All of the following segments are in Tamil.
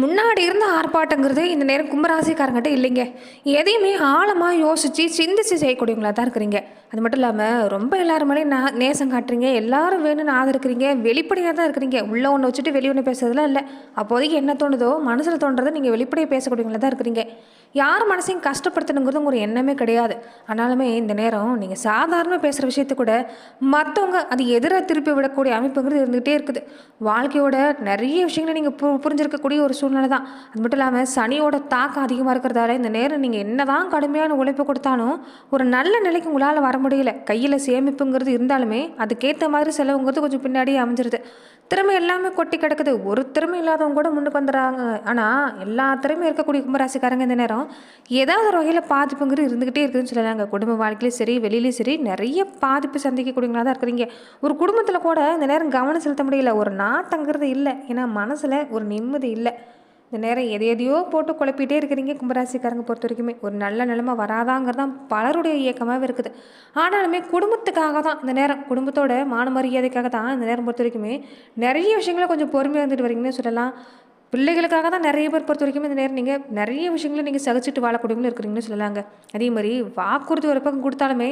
முன்னாடி இருந்த ஆர்ப்பாட்டங்கிறது இந்த நேரம் கும்பராசிக்காரங்கிட்ட இல்லைங்க. எதையுமே ஆழமாக யோசித்து சிந்திச்சு செய்யக்கூடியவங்களா தான் இருக்கிறீங்க. அது மட்டும் இல்லாமல் ரொம்ப எல்லாரும் மேலேயும் நான் நேசம் காட்டுறீங்க. எல்லாரும் வேணும்னு ஆதரிக்கிறீங்க. வெளிப்படையாக தான் இருக்கிறீங்க. உள்ள ஒன்று வச்சுட்டு வெளியே ஒன்று பேசுறதுலாம் இல்லை. அப்போதைக்கு என்ன தோணுதோ மனசில் தோன்றதை நீங்கள் வெளிப்படையாக பேசக்கூடியவங்களா தான் இருக்கிறீங்க. யார் மனசையும் கஷ்டப்படுத்தணுங்கிறது ஒரு எண்ணமே கிடையாது. ஆனாலுமே இந்த நேரம் நீங்கள் சாதாரண பேசுகிற விஷயத்தை கூட மற்றவங்க அது எதிராக திருப்பி விடக்கூடிய அமைப்புங்கிறது இருந்துகிட்டே இருக்குது. வாழ்க்கையோட நிறைய விஷயங்களை நீங்கள் பு புரிஞ்சிருக்கக்கூடிய ஒரு சூழ்நிலை தான். அது மட்டும் இல்லாமல் சனியோட தாக்கம் அதிகமாக இருக்கிறதால இந்த நேரம் நீங்கள் என்ன தான் கடுமையான உழைப்பு கொடுத்தாலும் ஒரு நல்ல நிலைக்கு உங்களால் வர முடியல. கையில் சேமிப்புங்கிறது இருந்தாலுமே அதுக்கேற்ற மாதிரி செலவுங்கிறது கொஞ்சம் பின்னாடியே அமைஞ்சிருது. திறமை எல்லாமே கொட்டி கிடக்குது. ஒரு திறமை இல்லாதவங்க கூட முன்னுக்கு வந்துடுறாங்க. ஆனால் எல்லா திறமையும் இருக்கக்கூடிய கும்பராசிக்காரங்க இந்த நேரம் ஏதாவது ஒரு வகையில் பாதிப்புங்கிறது இருந்துக்கிட்டே இருக்குதுன்னு சொல்லலாங்க. குடும்ப வாழ்க்கையிலும் சரி வெளியிலையும் சரி நிறைய பாதிப்பு சந்திக்கக்கூடியவங்களாக தான் இருக்கிறீங்க. ஒரு குடும்பத்தில் கூட இந்த நேரம் கவனம் செலுத்த முடியல. ஒரு நாட்டங்கிறது இல்லை. ஏன்னா மனசில் ஒரு நிம்மதி இல்லை. இந்த நேரம் எதை எதையோ போட்டு குழப்பிட்டே இருக்கிறீங்க கும்பராசிக்காரங்க பொறுத்த வரைக்குமே. ஒரு நல்ல நிலைமை வராதாங்கிறது தான் பலருடைய இயக்கமாகவே இருக்குது. ஆனாலுமே குடும்பத்துக்காக தான் இந்த நேரம். குடும்பத்தோட மான மரியாதைக்காக தான் இந்த நேரம் பொறுத்த வரைக்குமே நிறைய விஷயங்களை கொஞ்சம் பொறுமையாக இருந்துட்டு வரீங்கன்னு சொல்லலாம். பிள்ளைகளுக்காக தான் நிறைய பேர் பொறுத்த வரைக்கும் இந்த நேரம் நீங்கள் நிறைய விஷயங்களை நீங்கள் சகிச்சுட்டு வாழக்கூடியவங்களும் இருக்கிறீங்கன்னு சொல்லலாங்க. அதே மாதிரி வாக்குறுதி ஒரு பக்கம் கொடுத்தாலுமே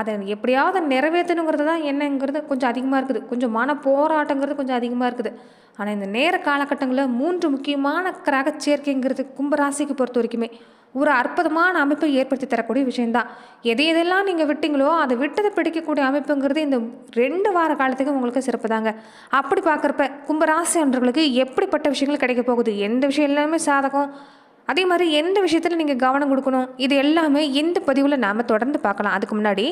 அதை எப்படியாவது நிறைவேற்றணுங்கிறது தான் என்னங்கிறது கொஞ்சம் அதிகமாக இருக்குது. கொஞ்சம் மன போராட்டங்கிறது கொஞ்சம் அதிகமாக இருக்குது. ஆனால் இந்த நேர காலகட்டங்களில் மூன்று முக்கியமான கிரக சேர்க்கைங்கிறது கும்பராசிக்கு பொறுத்த வரைக்குமே ஒரு அற்புதமான அமைப்பை ஏற்படுத்தி தரக்கூடிய விஷயந்தான் எதை எதெல்லாம் நீங்கள் விட்டீங்களோ அதை விட்டதை பிடிக்கக்கூடிய அமைப்புங்கிறது இந்த ரெண்டு வார காலத்துக்கு உங்களுக்கு சிறப்பு தாங்க அப்படி பார்க்குறப்ப கும்பராசி அன்றர்களுக்கு எப்படிப்பட்ட விஷயங்கள் கிடைக்க போகுது? எந்த விஷயம் எல்லாமே சாதகம். அதே மாதிரி எந்த விஷயத்தில் நீங்கள் கவனம் கொடுக்கணும்? இது எல்லாமே இந்த பதிவில் நாம் தொடர்ந்து பார்க்கலாம். அதுக்கு முன்னாடி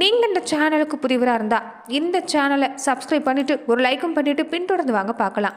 நீங்கள் இந்த சேனலுக்கு புதிவராக இருந்தால் இந்த சேனலை சப்ஸ்கிரைப் பண்ணிவிட்டு ஒரு லைக்கும் பண்ணிவிட்டு பின்தொடர்ந்து வாங்க பார்க்கலாம்.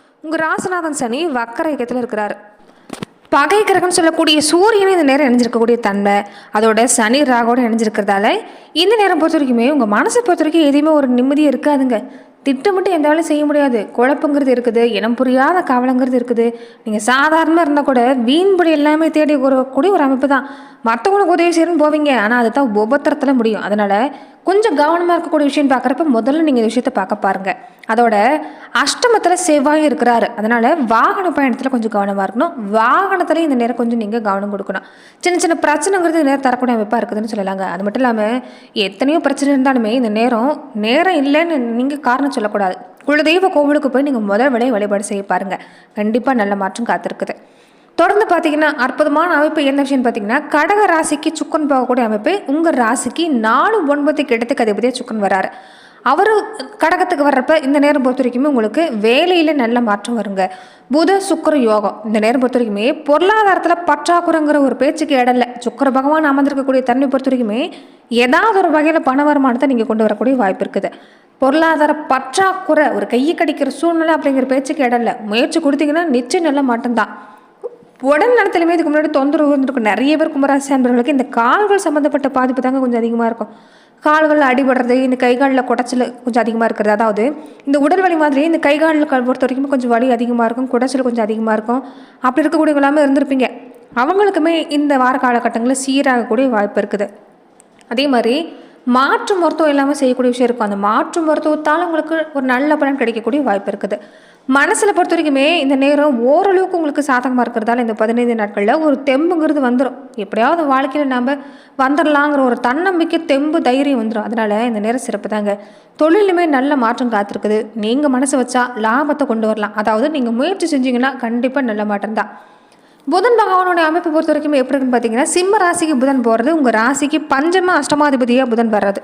உங்கள் ராசநாதன் சனி வக்கர இயக்கத்தில் இருக்கிறார். பகை கிரகம்னு சொல்லக்கூடிய சூரியனை இந்த நேரம் இணைஞ்சிருக்கக்கூடிய தன்மை அதோட சனி ராகோட இணைஞ்சிருக்கிறதால இந்த நேரம் பொறுத்த வரைக்குமே உங்கள் மனசை பொறுத்த வரைக்கும் எதையுமே ஒரு நிம்மதியாக இருக்காதுங்க. திட்டமிட்டு எந்த வேலையும் செய்ய முடியாது. குழப்பங்கிறது இருக்குது இனம் புரியாத கவலைங்கிறது இருக்குது. நீங்கள் சாதாரணமாக இருந்தால் கூட வீண்படி எல்லாமே தேடி கூடிய ஒரு அமைப்பு தான். மற்றவங்களுக்கு உதவி செய்யணும்னு போவீங்க. ஆனால் அதுதான் உபத்திரத்தில் முடியும். அதனால் கொஞ்சம் கவனமாக இருக்கக்கூடிய விஷயம் பார்க்குறப்ப முதல்ல நீங்கள் இந்த விஷயத்தை பார்க்க பாருங்கள் அதோட அஷ்டமத்தில் செவ்வாயும் இருக்கிறாரு. அதனால் வாகன பயணத்தில் கொஞ்சம் கவனமாக இருக்கணும். வாகனத்தில் இந்த நேரம் கொஞ்சம் நீங்கள் கவனம் கொடுக்கணும். சின்ன சின்ன பிரச்சனைங்கிறது இந்த நேரம் தரக்கூடிய அமைப்பாக இருக்குதுன்னு சொல்லலாங்க. அது மட்டும் இல்லாமல் எத்தனையோ பிரச்சனை இருந்தாலுமே இந்த நேரம் நேரம் இல்லைன்னு நீங்கள் காரணம் சொல்லக்கூடாது. குலதெய்வ கோவிலுக்கு போய் நீங்கள் முதல் விலையை வழிபாடு செய்ய பாருங்கள் கண்டிப்பாக நல்ல மாற்றம் காத்திருக்குது. தொடர்ந்து பார்த்தீங்கன்னா அற்புதமான அமைப்பு என்ன விஷயம்னு பார்த்தீங்கன்னா கடக ராசிக்கு சுக்கன் போகக்கூடிய அமைப்பு உங்கள் ராசிக்கு நாலு ஒன்பதுக்கு இடத்துக்கு அதிபதியாக சுக்கன் வராரு. அவர் கடகத்துக்கு வர்றப்ப இந்த நேரம் பொறுத்த வரைக்குமே உங்களுக்கு வேலையில் நல்ல மாற்றம் வருங்க. புத சுக்கர யோகம். இந்த நேரம் பொறுத்த வரைக்குமே பொருளாதாரத்தில் பற்றாக்குறைங்கிற ஒரு பேச்சுக்கு இடம்ல இல்லை. சுக்கர பகவான் அமர்ந்திருக்கக்கூடிய தன்மை பொறுத்த வரைக்குமே ஏதாவது ஒரு வகையில் பண வருமானத்தை நீங்கள் கொண்டு வரக்கூடிய வாய்ப்பு இருக்குது. பொருளாதார பற்றாக்குறை ஒரு கையை கடிக்கிற சூழ்நிலை அப்படிங்கிற பேச்சுக்கு இடம்ல முயற்சி கொடுத்தீங்கன்னா நிச்சயம் நல்ல மாட்டம்தான் உடல் நலத்திலுமே இதுக்கு முன்னாடி தொந்தரவு இருந்திருக்கும். நிறைய பேர் கும்பராசி அன்பர்களுக்கு இந்த கால்கள் சம்மந்தப்பட்ட பாதிப்பு தாங்க கொஞ்சம் அதிகமாக இருக்கும். கால்களில் அடிபடுறது இந்த கை காலில் குடைச்சல் கொஞ்சம் அதிகமாக இருக்கிறது. அதாவது இந்த உடல் வலி மாதிரி இந்த கைகாலில் பொறுத்த வரைக்கும் கொஞ்சம் வலி அதிகமாக இருக்கும் குடைச்சல் கொஞ்சம் அதிகமாக இருக்கும். அப்படி இருக்கக்கூடிய இருந்திருப்பீங்க. அவங்களுக்குமே இந்த வார காலகட்டங்களில் சீராகக்கூடிய வாய்ப்பு இருக்குது. அதே மாதிரி மாற்று மருத்துவம் இல்லாமல் செய்யக்கூடிய விஷயம் இருக்கும். அந்த மாற்று மருத்துவத்தால் உங்களுக்கு ஒரு நல்ல பலன் கிடைக்கக்கூடிய வாய்ப்பு இருக்குது. மனசில் பொறுத்த வரைக்குமே இந்த நேரம் ஓரளவுக்கு உங்களுக்கு சாதகமாக இருக்கிறதால இந்த பதினைந்து நாட்களில் ஒரு தெம்புங்கிறது வந்துடும் எப்படியாவது வாழ்க்கையில் நம்ம வந்துடலாங்கிற ஒரு தன்னம்பிக்கை தெம்பு தைரியம் வந்துடும் அதனால் இந்த நேரம் சிறப்பு தாங்க. தொழிலுமே நல்ல மாற்றம் காத்திருக்குது. நீங்கள் மனசு வச்சா லாபத்தை கொண்டு வரலாம். அதாவது நீங்கள் முயற்சி செஞ்சீங்கன்னா கண்டிப்பாக நல்ல மாற்றம் தான். புதன் பகவானுடைய அமைப்பு பொறுத்த வரைக்கும் எப்படி இருக்குன்னு பார்த்தீங்கன்னா சிம்ம ராசிக்கு புதன் போகிறது உங்கள் ராசிக்கு பஞ்சம அஷ்டமாதிபதியாக புதன் வர்றது.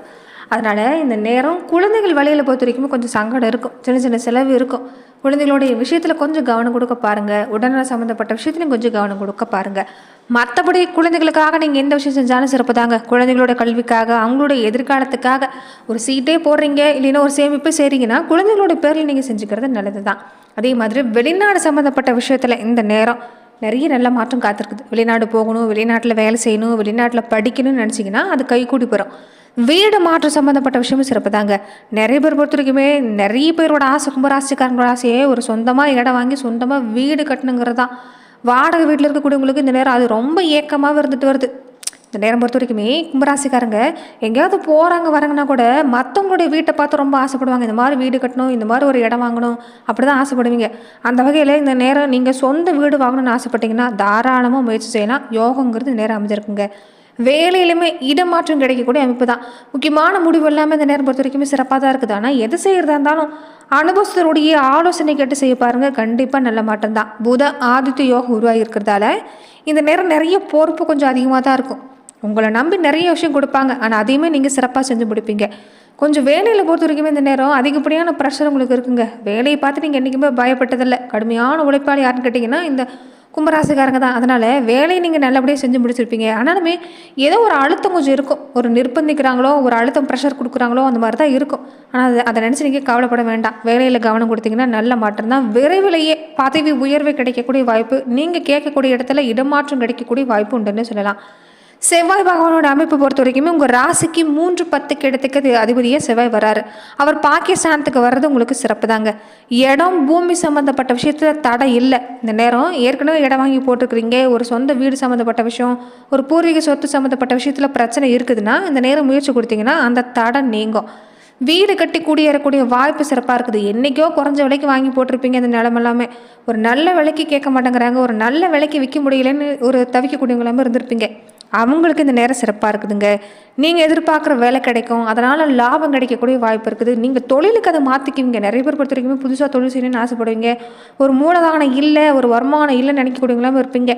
அதனால் இந்த நேரம் குழந்தைகள் வழியில் பொறுத்த வரைக்கும் கொஞ்சம் சங்கடம் இருக்கும். சின்ன சின்ன செலவு இருக்கும். குழந்தைகளுடைய விஷயத்தில் கொஞ்சம் கவனம் கொடுக்க பாருங்கள் உடல்நல சம்மந்தப்பட்ட விஷயத்துலையும் கொஞ்சம் கவனம் கொடுக்க பாருங்கள் மற்றபடி குழந்தைகளுக்காக நீங்கள் எந்த விஷயம் செஞ்சாலும் சிறப்பு தாங்க. குழந்தைகளோட கல்விக்காக அவங்களுடைய எதிர்காலத்துக்காக ஒரு சீட்டே போடுறீங்க இல்லைன்னா ஒரு சேமிப்பே செய்கிறீங்கன்னா குழந்தைகளோட பேரில் நீங்கள் செஞ்சுக்கிறது நல்லது தான் அதே மாதிரி வெளிநாடு சம்மந்தப்பட்ட விஷயத்தில் இந்த நேரம் நிறைய நல்ல மாற்றம் காத்திருக்குது. வெளிநாடு போகணும் வெளிநாட்டில் வேலை செய்யணும் வெளிநாட்டில் படிக்கணும்னு நினச்சிங்கன்னா அது கைகூடி போகிறோம் போயிடும் வீடு மாற்றம் சம்மந்தப்பட்ட விஷயமும் சிறப்பு தாங்க நிறைய பேர் பொறுத்த வரைக்குமே நிறைய பேரோட ஆசை கும்பராசிக்காரங்களோட ஆசையே ஒரு சொந்தமாக இடம் வாங்கி சொந்தமாக வீடு கட்டணுங்கிறது தான் வாடகை வீட்டில் இருக்கக்கூடியவங்களுக்கு இந்த நேரம் அது ரொம்ப ஏக்கமாக இருந்துட்டு வருது. இந்த நேரம் பொறுத்த வரைக்குமே கும்பராசிக்காரங்க எங்கேயாவது போகிறாங்க வராங்கன்னா கூட மற்றவங்களுடைய வீட்டை பார்த்து ரொம்ப ஆசைப்படுவாங்க. இந்த மாதிரி வீடு கட்டணும் இந்த மாதிரி ஒரு இடம் வாங்கணும் அப்படி தான் ஆசைப்படுவீங்க. அந்த வகையில் இந்த நேரம் நீங்கள் சொந்த வீடு வாங்கணும்னு ஆசைப்பட்டீங்கன்னா தாராளமாக முயற்சி செய்யலாம். யோகங்கிறது நேரம் அமைஞ்சிருக்குங்க. வேலையிலுமே இடமாற்றம் கிடைக்கக்கூடிய அமைப்பு தான். முக்கியமான முடிவு எல்லாமே இந்த நேரம் பொறுத்த வரைக்குமே சிறப்பாக தான் இருக்குது. ஆனால் எது செய்கிறதா இருந்தாலும் அனுபவத்தருடைய ஆலோசனை கேட்டு செய்ய பாருங்கள் கண்டிப்பாக நல்ல மாற்றம் தான் புத ஆதித்ய யோகம் உருவாகி இருக்கிறதால இந்த நேரம் நிறைய பொறுப்பு கொஞ்சம் அதிகமாக தான் இருக்கும். உங்களை நம்பி நிறைய விஷயம் கொடுப்பாங்க. ஆனால் அதையுமே நீங்கள் சிறப்பாக செஞ்சு முடிப்பீங்க. கொஞ்சம் வேலையில் பொறுத்த வரைக்குமே இந்த நேரம் அதிகப்படியான ப்ரெஷர் உங்களுக்கு இருக்குங்க. வேலையை பார்த்து நீங்கள் என்றைக்குமே பயப்பட்டதில்லை. கடுமையான உழைப்பாளி யாருன்னு கேட்டிங்கன்னா இந்த கும்பராசிக்காரங்க தான். அதனால் வேலையை நீங்கள் நல்லபடியாக செஞ்சு முடிச்சிருப்பீங்க. ஆனாலுமே ஏதோ ஒரு அழுத்தம் கொஞ்சம் இருக்கும். ஒரு நிர்பந்திக்கிறாங்களோ ஒரு அழுத்தம் ப்ரெஷர் கொடுக்குறாங்களோ அந்த மாதிரி தான் இருக்கும். ஆனால் அதை அதை நினச்சி நீங்கள் கவலைப்பட வேண்டாம். வேலையில் கவனம் கொடுத்தீங்கன்னா நல்ல மாற்றம் தான். விரைவிலேயே பதவி உயர்வு கிடைக்கக்கூடிய வாய்ப்பு நீங்கள் கேட்கக்கூடிய இடத்துல இடமாற்றம் கிடைக்கக்கூடிய வாய்ப்பு உண்டுன்னு சொல்லலாம். செவ்வாய் பகவானோட அமைப்பு பொறுத்த வரைக்குமே உங்கள் ராசிக்கு மூன்று பத்துக்கு இடத்துக்கு அதிபதியாக செவ்வாய் வராரு. அவர் பாகிஸ்தானத்துக்கு வர்றது உங்களுக்கு சிறப்பு தாங்க இடம் பூமி சம்மந்தப்பட்ட விஷயத்தில் தடை இல்லை. இந்த நேரம் ஏற்கனவே இடம் வாங்கி போட்டிருக்கிறீங்க. ஒரு சொந்த வீடு சம்மந்தப்பட்ட விஷயம் ஒரு பூர்வீக சொத்து சம்மந்தப்பட்ட விஷயத்தில் பிரச்சனை இருக்குதுன்னா இந்த நேரம் முயற்சி கொடுத்தீங்கன்னா அந்த தடை நீங்கும். வீடு கட்டி குடியேறக்கூடிய வாய்ப்பு சிறப்பாக இருக்குது. என்றைக்கோ குறைஞ்ச விலைக்கு வாங்கி போட்டிருப்பீங்க அந்த நிலம் எல்லாமே. ஒரு நல்ல விலைக்கு கேட்க மாட்டேங்கிறாங்க. ஒரு நல்ல விலைக்கு விற்க முடியலன்னு ஒரு தவிக்கக்கூடியவங்களாமே இருந்திருப்பீங்க. அவங்களுக்கு இந்த நேரம் சிறப்பாக இருக்குதுங்க. நீங்கள் எதிர்பார்க்குற வேலை கிடைக்கும். அதனால் லாபம் கிடைக்கக்கூடிய வாய்ப்பு இருக்குது. நீங்கள் தொழிலுக்கு அதை மாற்றிக்குவீங்க நிறைய பேர் பொறுத்த வரைக்குமே புதுசாக தொழில் செய்யணும்னு ஆசைப்படுவீங்க. ஒரு மூலதானம் இல்லை ஒரு வருமானம் இல்லைன்னு நினைக்கக்கூடியவங்களாம் இருப்பீங்க.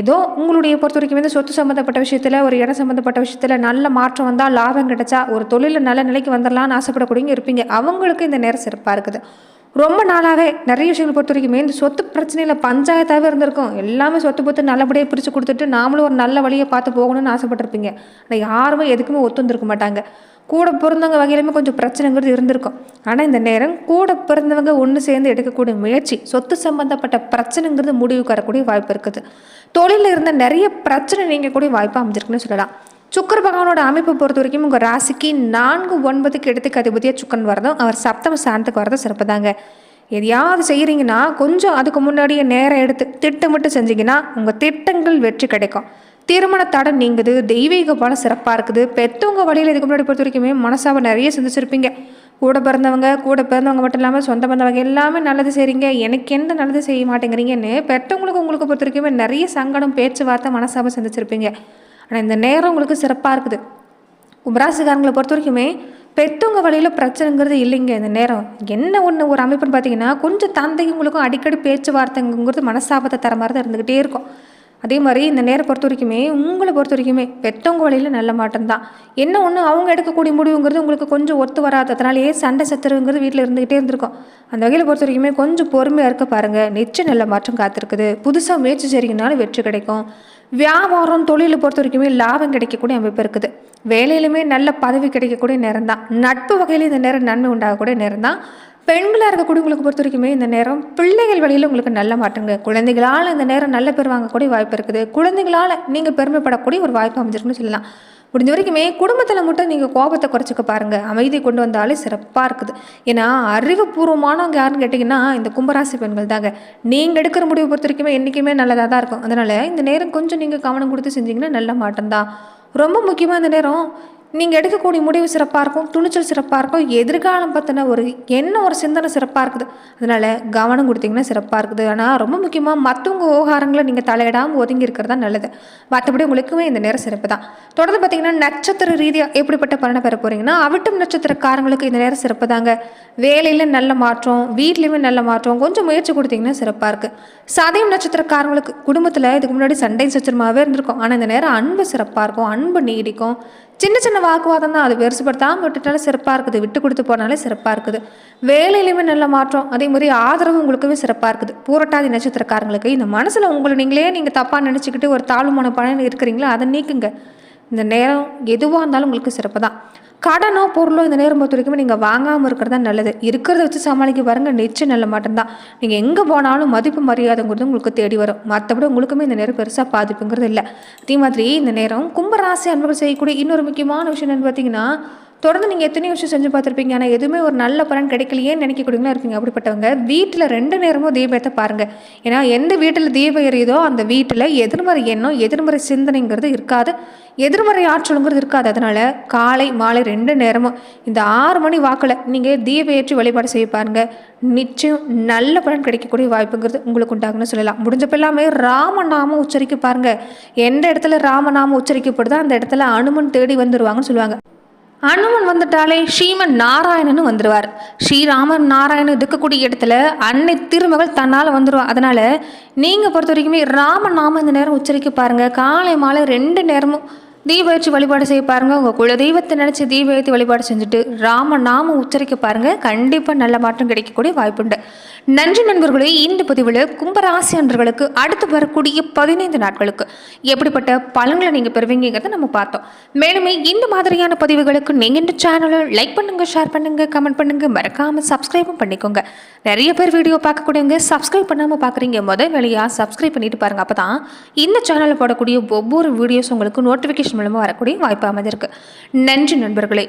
ஏதோ உங்களுடைய பொறுத்த வரைக்கும் வந்து சொத்து சம்மந்தப்பட்ட விஷயத்தில் ஒரு இடம் சம்மந்தப்பட்ட விஷயத்தில் நல்ல மாற்றம் வந்தால் லாபம் கிடைச்சா ஒரு தொழிலில் நல்ல நிலைக்கு வந்துடலாம்னு ஆசைப்படக்கூடியவங்க இருப்பீங்க. அவங்களுக்கு இந்த நேரம் சிறப்பாக இருக்குது. ரொம்ப நாளாகவே நிறைய விஷயங்கள் பொறுத்த வரைக்குமே இந்த சொத்து பிரச்சனையில் பஞ்சாயத்தாகவே இருந்திருக்கும். எல்லாமே சொத்து பொத்து நல்லபடியாக பிரித்து கொடுத்துட்டு நாமளும் ஒரு நல்ல வழியை பார்த்து போகணும்னு ஆசைப்பட்டிருப்பீங்க. ஆனால் யாருமே எதுக்குமே ஒத்துந்திருக்க மாட்டாங்க. கூட பிறந்தவங்க வகையிலுமே கொஞ்சம் பிரச்சனைங்கிறது இருந்திருக்கும். ஆனால் இந்த நேரம் கூட பிறந்தவங்க ஒன்று சேர்ந்து எடுக்கக்கூடிய முயற்சி சொத்து சம்பந்தப்பட்ட பிரச்சனைங்கிறது முடிவுக்கு வரக்கூடிய வாய்ப்பு இருக்குது. தொழிலில் இருந்த நிறைய பிரச்சனை நீங்கக்கூடிய வாய்ப்பு அமைஞ்சிருக்குன்னு சொல்லலாம். சுக்கர பகவானோட அமைப்பை பொறுத்த வரைக்கும் உங்கள் ராசிக்கு நான்கு ஒன்பதுக்கு இடத்துக்கு அதிபதியாக சுக்கன் வரதும் அவர் சப்தம சாந்தத்துக்கு வரதும் சிறப்பு தாங்க எதையாவது செய்கிறீங்கன்னா கொஞ்சம் அதுக்கு முன்னாடியே நேரம் எடுத்து திட்டமிட்டு செஞ்சீங்கன்னா உங்கள் திட்டங்கள் வெற்றி கிடைக்கும். திருமண தடை நீங்குது தெய்வீக பலம் சிறப்பாக இருக்குது. பெற்றவங்க வழியில் இதுக்கு முன்னாடி பொறுத்த வரைக்குமே மனசாவை நிறைய சிந்திச்சிருப்பீங்க. கூட பிறந்தவங்க கூட பிறந்தவங்க மட்டும் இல்லாமல் சொந்த பந்தவங்க எல்லாமே நல்லது செய்கிறீங்க எனக்கு எந்த நல்லது செய்ய மாட்டேங்கிறீங்கன்னு பெற்றவங்களுக்கு உங்களுக்கு பொறுத்த வரைக்குமே நிறைய சங்கடம் பேச்சுவார்த்தை மனசாவை சிந்திச்சிருப்பீங்க. ஆனால் இந்த நேரம் உங்களுக்கு சிறப்பாக இருக்குது. கும்பராசிக்காரங்களை பொறுத்த வரைக்குமே பெற்றவங்க வழியில் பிரச்சனைங்கிறது இல்லைங்க இந்த நேரம். என்ன ஒன்று ஒரு அமைப்புன்னு பார்த்தீங்கன்னா கொஞ்சம் தந்தைங்களுக்கும் அடிக்கடி பேச்சுவார்த்தைங்கிறது மனசாபத்தை தர மாதிரி தான் இருந்துக்கிட்டே இருக்கும். அதே மாதிரி இந்த நேரம் பொறுத்த வரைக்குமே உங்களை பொறுத்த வரைக்குமே பெற்றவங்க வழியில் நல்ல மாற்றம் தான். என்ன ஒன்று அவங்க எடுக்கக்கூடிய முடிவுங்கிறது உங்களுக்கு கொஞ்சம் ஒத்து வராது. அதனாலேயே சண்டை சத்துருங்கிறது வீட்டில் இருந்துக்கிட்டே இருந்திருக்கும். அந்த வகையில் பொறுத்த வரைக்குமே கொஞ்சம் பொறுமையாக இருக்க பாருங்கள் நிச்சயம் நல்ல மாற்றம் காத்திருக்குது. புதுசாக முயற்சி செய்கிறீங்கனாலும் வெற்றி கிடைக்கும். வியாபாரம் தொழிலை பொறுத்த வரைக்குமே லாபம் கிடைக்கக்கூடிய அமைப்பு இருக்குது. வேலையிலுமே நல்ல பதவி கிடைக்கக்கூடிய நேரம் தான். நட்பு வகையில் இந்த நேரம் நன்மை உண்டாகக்கூடிய நேரம் தான். பெண்களாக இருக்கக்கூடியவங்களுக்கு பொறுத்த வரைக்குமே இந்த நேரம் பிள்ளைகள் வழியில் உங்களுக்கு நல்ல மாற்றங்க. குழந்தைகளால் இந்த நேரம் நல்ல பேர் வாங்கக்கூடிய வாய்ப்பு இருக்குது. குழந்தைகளால் நீங்கள் பெருமைப்படக்கூடிய ஒரு வாய்ப்பு அமைஞ்சிருக்குன்னு சொல்லலாம். முடிஞ்ச வரைக்குமே குடும்பத்தில் மட்டும் நீங்கள் கோபத்தை குறைச்சிக்க பாருங்கள் அமைதி கொண்டு வந்தாலே சிறப்பாக இருக்குது. ஏன்னா அறிவுபூர்வமானவங்க யாருன்னு கேட்டிங்கன்னா இந்த கும்பராசி பெண்கள் தாங்க. நீங்கள் எடுக்கிற முடிவு பொறுத்த வரைக்குமே என்றைக்குமே நல்லதாக தான் இருக்கும். அதனால் இந்த நேரம் கொஞ்சம் நீங்கள் கவனம் கொடுத்து செஞ்சிங்கன்னா நல்ல மாட்டம் தான் ரொம்ப முக்கியமாக இந்த நேரம் நீங்கள் எடுக்கக்கூடிய முடிவு சிறப்பாக இருக்கும் துணிச்சல் சிறப்பாக இருக்கும் எதிர்காலம் பற்றின ஒரு என்ன ஒரு சிந்தனை சிறப்பாக இருக்குது? அதனால் கவனம் கொடுத்தீங்கன்னா சிறப்பாக இருக்குது. ஆனால் ரொம்ப முக்கியமாக மற்றவங்க விவகாரங்களை நீங்கள் தலையிடாமல் ஒதுங்கி இருக்கிறதா நல்லது. மற்றபடி உங்களுக்குமே இந்த நேரம் சிறப்பு தான். தொடர்ந்து பார்த்தீங்கன்னா நட்சத்திர ரீதியாக எப்படிப்பட்ட பலனை பெற போகிறீங்கன்னா அவிட்டம் நட்சத்திரக்காரங்களுக்கு இந்த நேரம் சிறப்பு தாங்க. வேலையில் நல்ல மாற்றம் வீட்லேயுமே நல்ல மாற்றம் கொஞ்சம் முயற்சி கொடுத்தீங்கன்னா சிறப்பாக இருக்குது சதயம் நட்சத்திரக்காரங்களுக்கு குடும்பத்தில் இதுக்கு முன்னாடி சண்டை சச்சரமாகவே இருந்திருக்கும். ஆனால் இந்த நேரம் அன்பு சிறப்பாக இருக்கும் அன்பு நீடிக்கும். சின்ன சின்ன வாக்குவாதம் தான் அது பெருசுப்படுத்தாமல் விட்டுட்டாலே சிறப்பாக இருக்குது. விட்டு கொடுத்து போனாலே சிறப்பாக இருக்குது. வேலையிலையுமே நல்ல மாற்றம். அதே மாதிரி ஆதரவு உங்களுக்குமே சிறப்பாக இருக்குது. பூரட்டாதி நட்சத்திரக்காரங்களுக்கு இந்த மனசில் உங்களை நீங்களே நீங்கள் தப்பாக நினச்சிக்கிட்டு ஒரு தாழ்வுமான மனப்பான இருக்கிறீங்களோ? அதை நீக்குங்க. இந்த நேரம் எதுவாக இருந்தாலும் உங்களுக்கு சிறப்பு தான் கடனோ பொருளோ இந்த நேரம் பொறுத்த வரைக்கும் நீங்கள் வாங்காமல் இருக்கிறது தான் நல்லது. இருக்கிறத வச்சு சமாளிக்க பாருங்கள் நிச்சயம் நல்ல மட்டும்தான் நீங்கள் எங்கே போனாலும் மதிப்பு மரியாதைங்கிறது உங்களுக்கு தேடி வரும். மற்றபடி உங்களுக்குமே இந்த நேரம் பெருசாக பாதிப்புங்கிறது இல்லை. அதே மாதிரி இந்த நேரம் கும்பராசி அன்பர்கள் செய்யக்கூடிய இன்னொரு முக்கியமான விஷயம் என்னென்னு பார்த்தீங்கன்னா தொடர்ந்து நீங்கள் எத்தனையோ விஷயம் செஞ்சு பார்த்துருப்பீங்க. ஆனால் எதுவுமே ஒரு நல்ல பலன் கிடைக்கலையே நினைக்கக்கூடியவங்களா இருப்பீங்க அப்படிப்பட்டவங்க வீட்டில் ரெண்டு நேரமும் தீபத்தை பாருங்கள் ஏன்னா எந்த வீட்டில் தீபம் எரியுதோ அந்த வீட்டில் எதிர்மறை எண்ணம் எதிர்மறை சிந்தனைங்கிறது இருக்காது. எதிர்மறை ஆற்றலுங்கிறது இருக்காது. அதனால் காலை மாலை ரெண்டு நேரமும் இந்த ஆறு மணி வாக்கில் நீங்கள் தீபம் ஏற்றி வழிபாடு செய்ய பாருங்கள் நிச்சயம் நல்ல பலன் கிடைக்கக்கூடிய வாய்ப்புங்கிறது உங்களுக்கு உண்டாகுன்னு சொல்லலாம். முடிஞ்சப்ப எல்லாமே ராமநாமம் உச்சரிக்க பாருங்கள் எந்த இடத்துல ராமநாமம் உச்சரிக்கப்படுதோ அந்த இடத்துல அனுமன் தேடி வந்துடுவாங்கன்னு சொல்லுவாங்க. அனுமன் வந்துட்டாலே ஸ்ரீமன் நாராயணன் வந்துடுவார் ஸ்ரீராமன் நாராயணன் இருக்கக்கூடிய இடத்துல அன்னை திருமகள் தன்னால் வந்துடுவா அதனால் நீங்கள் பொறுத்த வரைக்குமே ராம நாம இந்த நேரம் உச்சரிக்க பாருங்கள் காலை மாலை ரெண்டு நேரமும் தீப ஏற்றி வழிபாடு செய்ய பாருங்கள் உங்கள் குல தெய்வத்தை நினச்சி தீப ஏற்றி வழிபாடு செஞ்சுட்டு ராம நாமம் உச்சரிக்க பாருங்கள் கண்டிப்பாக நல்ல மாற்றம் கிடைக்கக்கூடிய வாய்ப்புண்டு. நன்றி நண்பர்களே இந்த பதிவில் கும்பராசி அன்பர்களுக்கு அடுத்து வரக்கூடிய பதினைந்து நாட்களுக்கு எப்படிப்பட்ட பலன்களை நீங்கள் பெறுவீங்கிறத நம்ம பார்த்தோம். மேலுமே இந்த மாதிரியான பதிவுகளுக்கு நீங்கள் இந்த சேனலை லைக் பண்ணுங்கள் ஷேர் பண்ணுங்கள் கமெண்ட் பண்ணுங்கள் மறக்காமல் சப்ஸ்கிரைபும் பண்ணிக்கோங்க. நிறைய பேர் வீடியோ பார்க்கக்கூடியவங்க சப்ஸ்கிரைப் பண்ணாமல் பார்க்குறீங்க முதல் வேலையாக சப்ஸ்கிரைப் பண்ணிட்டு பாருங்கள் அப்போ தான் இந்த சேனலில் போடக்கூடிய ஒவ்வொரு வீடியோஸ் உங்களுக்கு நோட்டிஃபிகேஷன் மூலமாக வரக்கூடிய வாய்ப்பு அமைஞ்சிருக்கு. நன்றி நண்பர்களே.